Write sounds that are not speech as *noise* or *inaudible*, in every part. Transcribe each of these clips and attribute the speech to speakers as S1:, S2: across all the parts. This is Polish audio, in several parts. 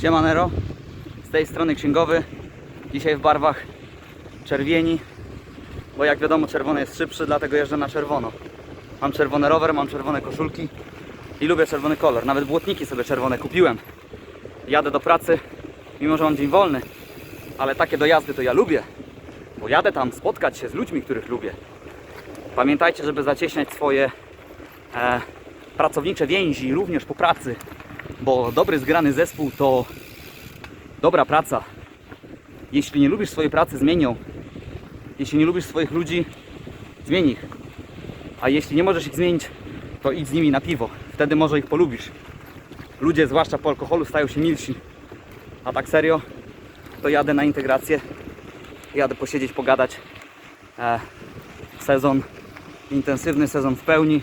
S1: Siemanero, z tej strony księgowy. Dzisiaj w barwach czerwieni, bo jak wiadomo czerwony jest szybszy, dlatego jeżdżę na czerwono. Mam czerwony rower, mam czerwone koszulki i lubię czerwony kolor. Nawet błotniki sobie czerwone kupiłem. Jadę do pracy, mimo że mam dzień wolny, ale takie dojazdy to ja lubię, bo jadę tam spotkać się z ludźmi, których lubię. Pamiętajcie, żeby zacieśniać swoje e, pracownicze więzi również po pracy, bo dobry zgrany zespół to dobra praca. Jeśli nie lubisz swojej pracy, zmień ją. Jeśli nie lubisz swoich ludzi, zmień ich. A jeśli nie możesz ich zmienić, to idź z nimi na piwo. Wtedy może ich polubisz. Ludzie, zwłaszcza po alkoholu, stają się milsi. A tak serio, to jadę na integrację. Jadę posiedzieć, pogadać. E, sezon, intensywny sezon w pełni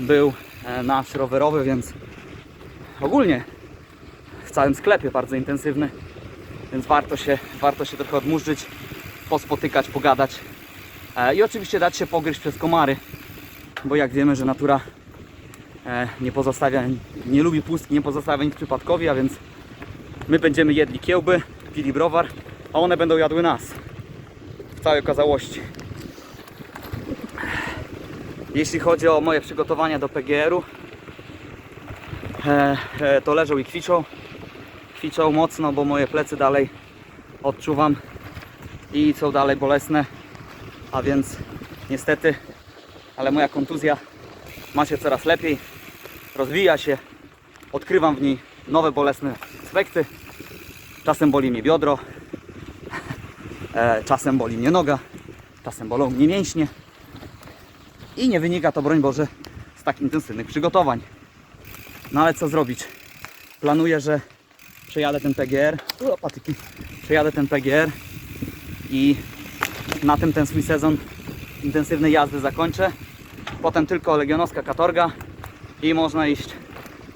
S1: był e, nasz rowerowy, więc ogólnie w całym sklepie bardzo intensywny, więc warto się, warto się trochę odmurzyć, pospotykać, pogadać e, i oczywiście dać się pogryźć przez komary, bo jak wiemy, że natura e, nie pozostawia, nie lubi pustki, nie pozostawia nic przypadkowi, a więc my będziemy jedli kiełby, pili browar, a one będą jadły nas w całej okazałości. Jeśli chodzi o moje przygotowania do PGR-u, to leżą i kwiczą. Kwiczą mocno, bo moje plecy dalej odczuwam i są dalej bolesne. A więc niestety, ale moja kontuzja ma się coraz lepiej, rozwija się, odkrywam w niej nowe bolesne aspekty. Czasem boli mnie biodro, *laughs* e, czasem boli mnie noga, czasem bolą mnie mięśnie. I nie wynika to, broń Boże, z tak intensywnych przygotowań. No ale co zrobić? Planuję, że przejadę ten PGR. O, patyki. Przejadę ten PGR i na tym ten swój sezon intensywnej jazdy zakończę. Potem tylko legionowska katorga i można iść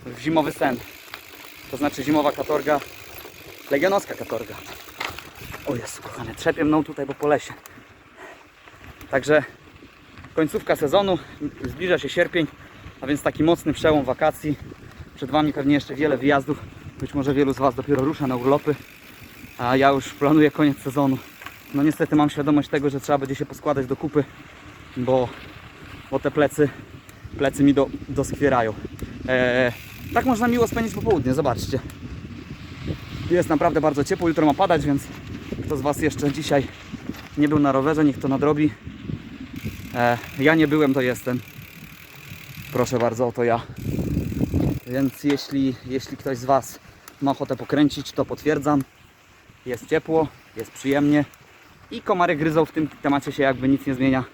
S1: w zimowy sen. To znaczy zimowa katorga, legionowska katorga. O Jezu, kochane, trzepie mną tutaj, bo po lesie. Także końcówka sezonu, zbliża się sierpień, a więc taki mocny przełom wakacji. Przed Wami pewnie jeszcze wiele wyjazdów. Być może wielu z Was dopiero rusza na urlopy, a ja już planuję koniec sezonu. No niestety mam świadomość tego, że trzeba będzie się poskładać do kupy, bo, bo te plecy, plecy mi do, doskwierają. Eee, tak można miło spędzić popołudnie, zobaczcie. Jest naprawdę bardzo ciepło, jutro ma padać, więc kto z Was jeszcze dzisiaj nie był na rowerze, niech to nadrobi. E, ja nie byłem, to jestem. Proszę bardzo, oto ja. Więc jeśli, jeśli ktoś z Was ma ochotę pokręcić, to potwierdzam. Jest ciepło, jest przyjemnie i komary gryzą w tym temacie się jakby nic nie zmienia.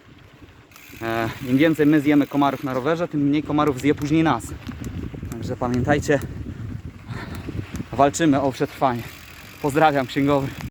S1: E, Im więcej my zjemy komarów na rowerze, tym mniej komarów zje później nas. Także pamiętajcie, walczymy o przetrwanie. Pozdrawiam księgowy.